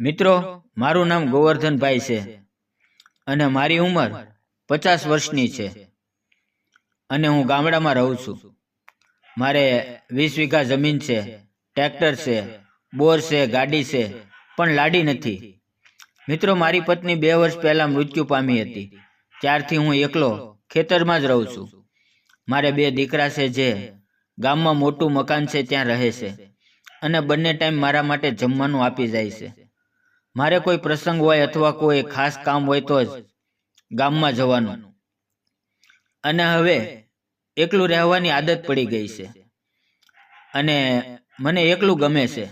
મિત્રો, મારું નામ ગોવર્ધનભાઈ છે અને મારી ઉંમર પચાસ વર્ષની છે અને હું ગામડામાં રહું છું. મારે વીસ વીઘા જમીન છે, ટ્રેક્ટર છે, બોર છે, ગાડી છે, પણ લાડી નથી. મિત્રો, મારી પત્ની બે વર્ષ પહેલાં મૃત્યુ પામી હતી. ત્યારથી હું એકલો ખેતરમાં જ રહું છું. મારે બે દીકરા છે જે ગામમાં મોટું મકાન છે, ત્યાં રહે છે અને બંને ટાઈમ મારા માટે જમવાનું આપી જાય છે. મારે કોઈ પ્રસંગ હોય અથવા કોઈ ખાસ કામ હોય તો જ ગામમાં જવાનું. અને હવે એકલું રહેવાની આદત પડી ગઈ છે. અને મને એકલું ગમે છે.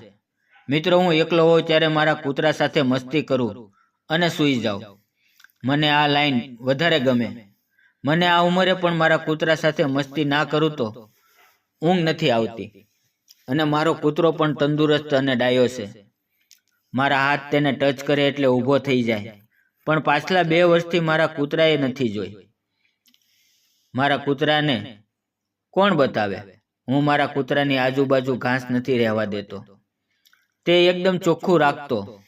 મિત્રો, હું એકલો હોઉં ત્યારે મારા કૂતરા સાથે મસ્તી કરું અને સૂઈ જાઉં. મને આ લાઈન વધારે ગમે. મને આ ઉંમરે પણ મારા કૂતરા સાથે મસ્તી ના કરું તો ઊંઘ નથી આવતી. અને મારો કૂતરો પણ તંદુરસ્ત અને ડાયો છે. મારા હાથ તેને ટચ કરે એટલે ઊભો થઈ જાય. પણ પાછલા બે વર્ષથી મારા કૂતરાએ નથી જોઈ. મારા કૂતરાને કોણ બતાવે? હું મારા કૂતરાની આજુબાજુ ઘાસ નથી રહેવા દેતો. તે એકદમ ચોખ્ખું રાખતો,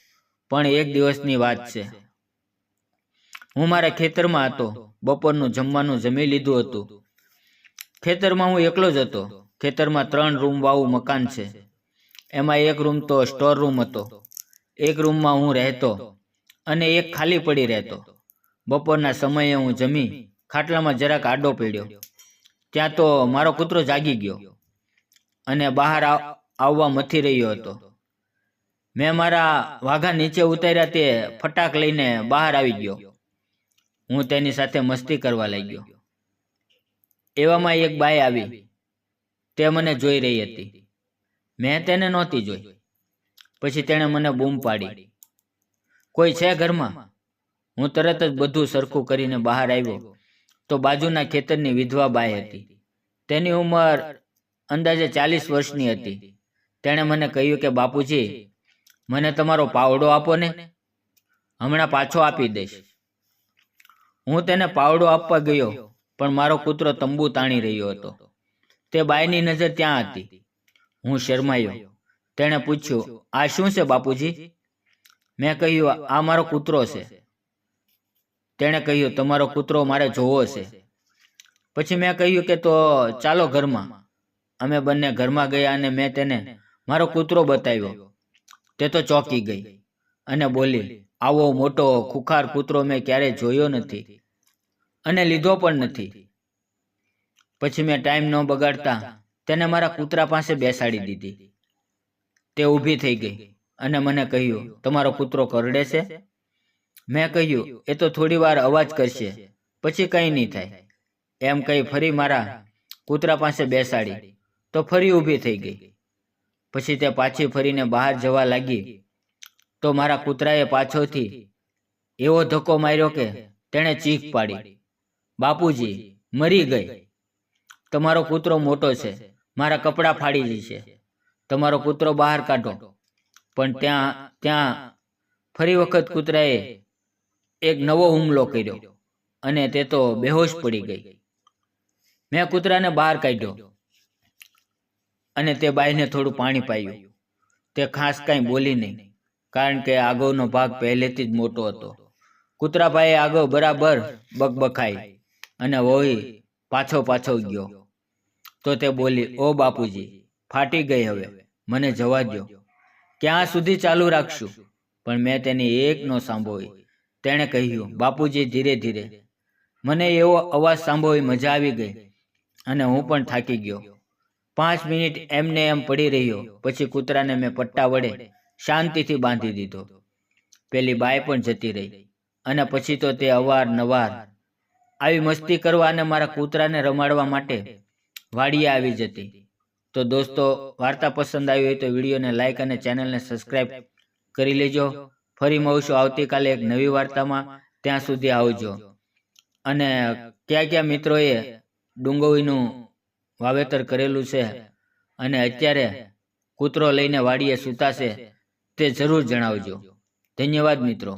પણ એક દિવસની વાત છે. હું મારા ખેતરમાં હતો. બપોરનું જમવાનું જમી લીધું હતું. ખેતરમાં હું એકલો જ હતો. ખેતરમાં ત્રણ રૂમ વાળું મકાન છે. એમાં એક રૂમ તો સ્ટોર રૂમ હતો. એક રૂમમાં હું રહેતો અને એક ખાલી પડી રહેતો. બપોરના સમયે હું જમી ખાટલામાં જરાક આડો પડ્યો. ત્યાં તો મારો કૂતરો જાગી ગયો અને બહાર આવવા મથી રહ્યો હતો. મેં મારા વાઘા નીચે ઉતાર્યા તે ફટાક લઈને બહાર આવી ગયો. હું તેની સાથે મસ્તી કરવા લાગ્યો. એવામાં એક બાઈ આવી. તે મને જોઈ રહી હતી. મેં તેને નહોતી જોઈ. પછી તેણે મને બૂમ પાડી. કોઈ છે ઘરમાં? હું તરત જ બધું સરખું કરીને બહાર આવ્યો. તો બાજુના ખેતરની વિધવા બાઈ હતી. તેની ઉંમર અંદાજે ચાલીસ વર્ષની હતી. તેણે મને કહ્યું કે, બાપુજી, મને તમારો પાવડો આપો ને. હમણાં પાછો આપી દઈશ. હું તેને પાવડો આપવા ગયો, પણ મારો કૂતરો તંબુ તાણી રહ્યો હતો. તે બાઈની નજર ત્યાં હતી. હું શરમાયો. તેણે પૂછ્યું, આ શું છે, બાપુજી? મેં કહ્યું, આ મારો કૂતરો છે. તેણે કહ્યું, તમારો કૂતરો મારે જોવો છે. પછી મેં કહ્યું કે, તો ચાલો ઘરમાં. અમે બંને ઘરમાં ગયા અને મેં તેને મારો કૂતરો બતાવ્યો. તે તો ચોંકી ગઈ અને બોલી, આવો મોટો ખુખાર કૂતરો મેં ક્યારેય જોયો નથી અને લીધો પણ નથી. પછી મેં ટાઈમ ન બગાડતા તેને મારા કૂતરા પાસે બેસાડી દીધી. તે ઊભી થઈ ગઈ અને મને કહ્યું, તમારો કૂતરો કરડે છે? મેં કહ્યું, એ તો થોડી વાર અવાજ કરશે, પછી કંઈ નહીં થાય. એમ કહી ફરી મારા કૂતરા પાસે બેસાડી, તો ફરી ઊભી થઈ ગઈ. પછી તે પાછી ફરીને બહાર જવા લાગી, તો મારા કૂતરાએ પાછોથી એવો ધક્કો માર્યો કે તેણે ચીખ પાડી. બાપુજી, મરી ગઈ. તમારો કૂતરો મોટો છે. મારા કપડાં ફાડી જશે તમારો કૂતરો બહાર કાઢો. પણ ત્યાં ત્યાં ફરી વખત કૂતરાએ એક નવો હુમલો કર્યો અને તે તો બેહોશ પડી ગઈ. મેં કૂતરાને બહાર કાઢ્યો. અને તે બાઈને થોડું પાણી પાયું. તે ખાસ કાંઈ બોલી નહીં કારણ કે આગળનો ભાગ પહેલેથી જ મોટો હતો. કૂતરાભાઈએ આગળ બરાબર બકબકાઈ અને વહી પાછો પાછો ગયો. તો તે બોલી ઓ બાપુજી ફાટી ગઈ હવે. મને જવા દો ક્યાં સુધી ચાલુ રાખશું? પણ મેં તેની એક ન સાંભળી. તેણે કહ્યું, બાપુજી, ધીરે ધીરે. મને એવો અવાજ સાંભળી મજા આવી ગઈ અને હું પણ થાકી ગયો. પાંચ મિનિટ એમને એમ પડી રહ્યો, પછી કૂતરાને મેં પટ્ટા વડે શાંતિથી બાંધી દીધો. પેલી બાય પણ જતી રહી અને પછી તો તે અવારનવાર આવી મસ્તી કરવા અને મારા કૂતરાને રમાડવા માટે વાડીએ આવી જતી. તો દોસ્તો, વાર્તા પસંદ આવી હોય તો વિડીયોને લાઈક અને ચેનલને સબસ્ક્રાઈબ કરી લેજો. ફરી મળશું આવતીકાલે એક નવી વાર્તામાં. ત્યાં સુધી આવજો. અને કયા કયા મિત્રોએ ડુંગળીનું વાવેતર કરેલું છે અને અત્યારે કૂતરો લઈને વાડીએ સૂતા તે જરૂર જણાવજો. ધન્યવાદ મિત્રો.